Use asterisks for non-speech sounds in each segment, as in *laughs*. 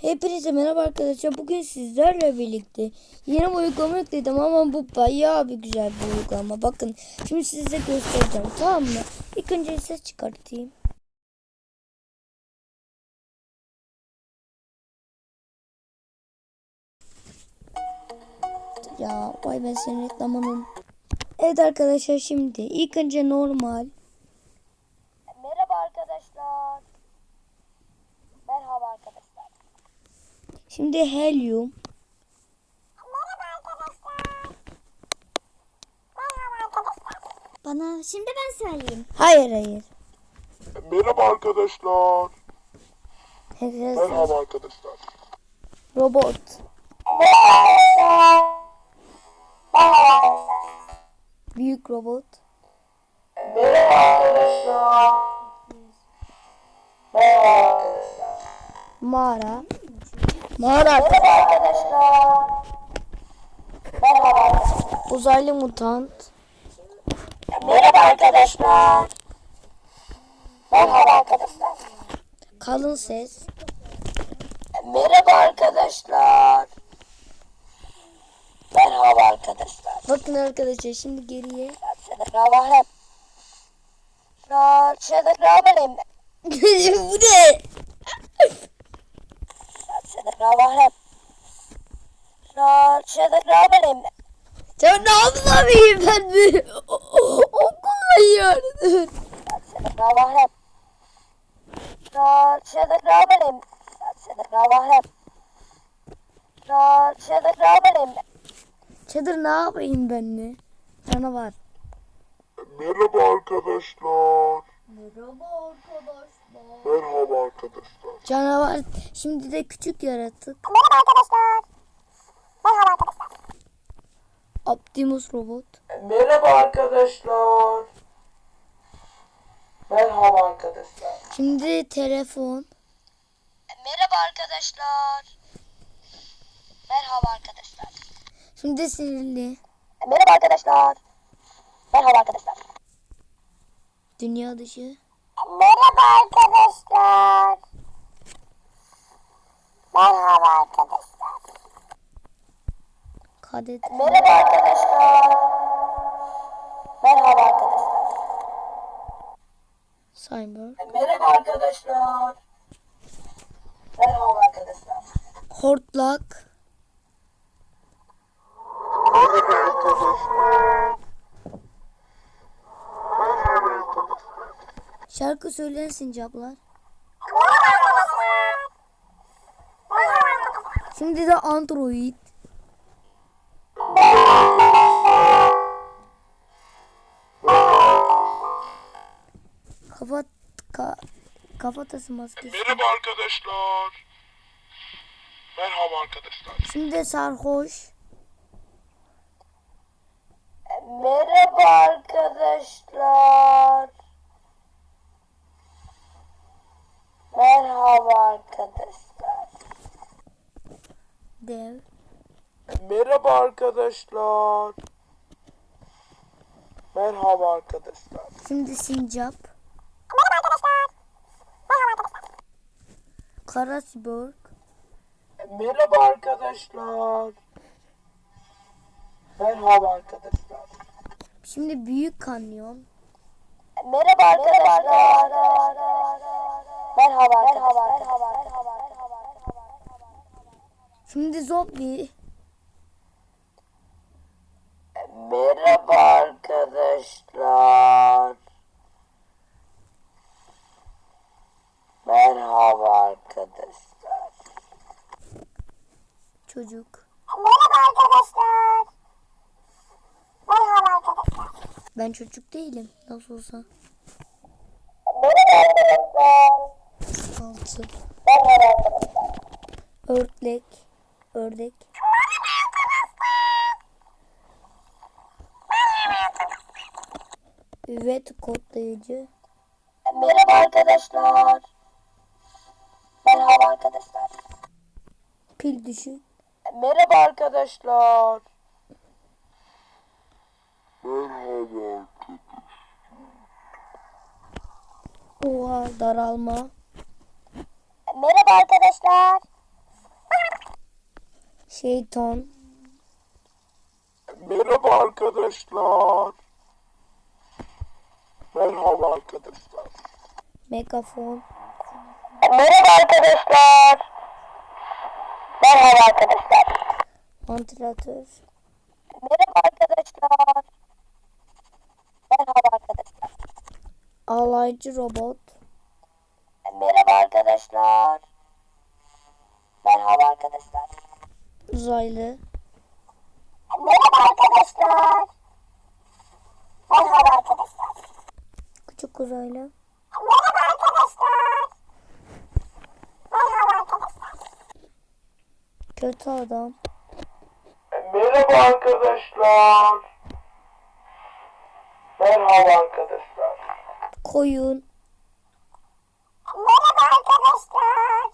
Hepinize merhaba arkadaşlar. Bugün sizlerle birlikte yeni bir uygulama yükledim ama bu bayağı bir güzel bir uygulama. Bakın şimdi size göstereceğim tamam mı? İlk önce ses çıkartayım. Ya vay ben senin reklamının. Evet arkadaşlar şimdi ilk önce normal. Merhaba arkadaşlar. Merhaba arkadaşlar. Şimdi helyum. Merhaba arkadaşlar. Merhaba arkadaşlar. Bana şimdi ben söyleyeyim. Hayır hayır. Merhaba arkadaşlar. Herkes- Merhaba arkadaşlar. Robot. Büyük robot. Mağara. Mağara. Arkadaşlar. Merhaba arkadaşlar. Uzaylı mutant. Merhaba arkadaşlar. Merhaba arkadaşlar. Kalın ses. Merhaba arkadaşlar. Merhaba arkadaşlar. Bakın arkadaşlar şimdi geriye. Merhaba. Merhaba. *laughs* Bu ne? Merhaba. Merhaba. Sen ne yapayım ben de? *laughs* Okul yardım. Merhaba. Merhaba. Merhaba. Çadır ne yapayım ben de? Canavar. Merhaba arkadaşlar. Merhaba arkadaşlar. Canavar. Şimdi de küçük yaratık. Merhaba arkadaşlar. Merhaba arkadaşlar. Optimus robot. Merhaba arkadaşlar. Merhaba arkadaşlar. Şimdi telefon. Merhaba arkadaşlar. Merhaba arkadaşlar. Şimdi sinirli. Merhaba arkadaşlar. Merhaba arkadaşlar. Dünya dışı. Merhaba arkadaşlar. Merhaba arkadaşlar. Kadet. Merhaba arkadaşlar. Merhaba arkadaşlar. Cyber. Merhaba arkadaşlar. Merhaba arkadaşlar. Hortlak. Merhaba arkadaşlar. Şarkı söyleyen sincaplar. Şimdi de Android. Kafatası maskesi. Merhaba arkadaşlar. Merhaba arkadaşlar. Şimdi de sarhoş. Merhaba arkadaşlar. Merhaba arkadaşlar. Dev. Merhaba arkadaşlar. Merhaba arkadaşlar. Şimdi sincap. Kara siborg. Merhaba arkadaşlar. Merhaba arkadaşlar. Şimdi büyük kanyon. Merhaba arkadaşlar. Merhaba arkadaşlar. Şimdi zombi. Merhaba arkadaşlar. Merhaba arkadaşlar. Çocuk. Merhaba arkadaşlar. Merhaba arkadaşlar. Ben çocuk değilim. Nasıl olsa. Altı. Ördek. Ördek. Üvet kodlayıcı. Merhaba arkadaşlar. Merhaba arkadaşlar. Pil düşük. Merhaba arkadaşlar. Merhaba. Oha daralma. Merhaba arkadaşlar. Şeytan. Merhaba arkadaşlar. Merhaba arkadaşlar. Megafon. Merhaba arkadaşlar. Merhaba arkadaşlar. Vantilatör. Merhaba arkadaşlar. Merhaba arkadaşlar. Alaycı robot. Merhaba arkadaşlar. Merhaba arkadaşlar. Uzaylı. Merhaba arkadaşlar. Merhaba arkadaşlar. Küçük uzaylı. Merhaba arkadaşlar. Merhaba arkadaşlar. Kötü adam. Merhaba arkadaşlar. Merhaba arkadaşlar. Koyun. Merhaba arkadaşlar.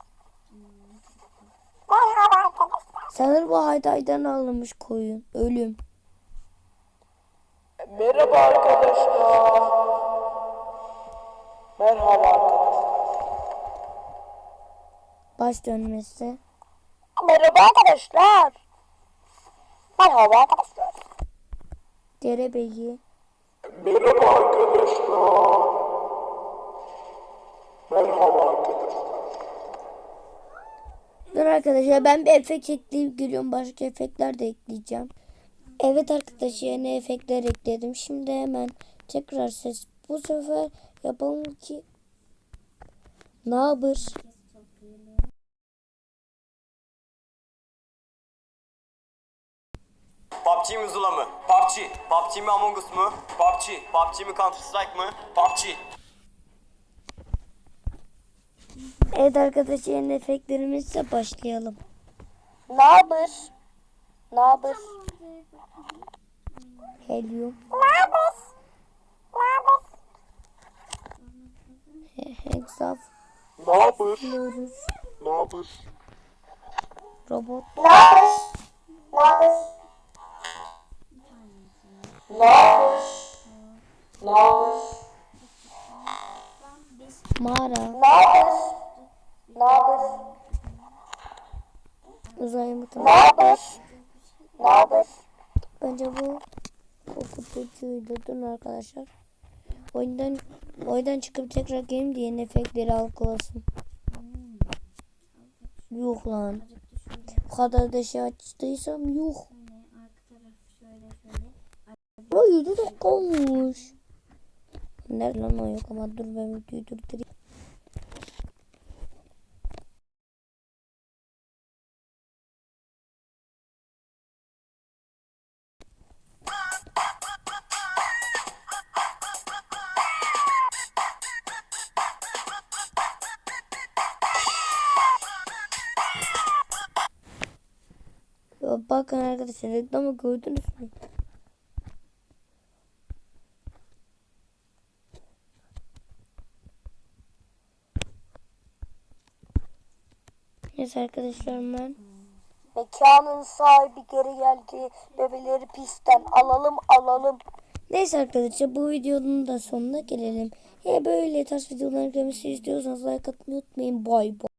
Merhaba arkadaşlar. Sanırım bu haydaydan alınmış koyun. Ölüm. Merhaba arkadaşlar. Merhaba arkadaşlar. Baş dönmesi. Merhaba arkadaşlar. Merhaba arkadaşlar. Derebeyi. Merhaba arkadaşlar. Dur arkadaşlar ben bir efekt ekleyip geliyorum. Başka efektler de ekleyeceğim. Evet arkadaşlar yeni efektler ekledim. Şimdi hemen tekrar ses. Bu sefer yapalım ki ne yapır? PUBG mi Zula mı? PUBG. PUBG mi Among Us mu? PUBG. PUBG mi Counter Strike mı? PUBG. Evet arkadaşlar yeni efektlerimizle başlayalım. Ne haber? Ne haber? Helium. Ne haber? Ne haber? he- Hexaf. Ne? Florus. Ne? Robot. Ne haber? Ne haber? Ne haber? Ne haber? Mağara. Ne haber? Ne haber? Uzay haber? Ne haber? Bence bu korkutucuydu. Durun arkadaşlar. Oyundan oyundan çıkıp tekrar geleyim diye efektleri algılasın. Yuh lan. Bu kadar da şey açtıysam yuh. O 7 dakika olmuş. Nerede lan o yok ama dur ben videoyu durdurayım. Bakın arkadaşlar reklamı gördünüz mü? Neyse arkadaşlar ben Mekanın sahibi geri geldi. Bebeleri pistten alalım alalım. Neyse arkadaşlar bu videonun da sonuna gelelim. Eğer böyle tarz videolar görmesi istiyorsanız like atmayı unutmayın. Bay bay.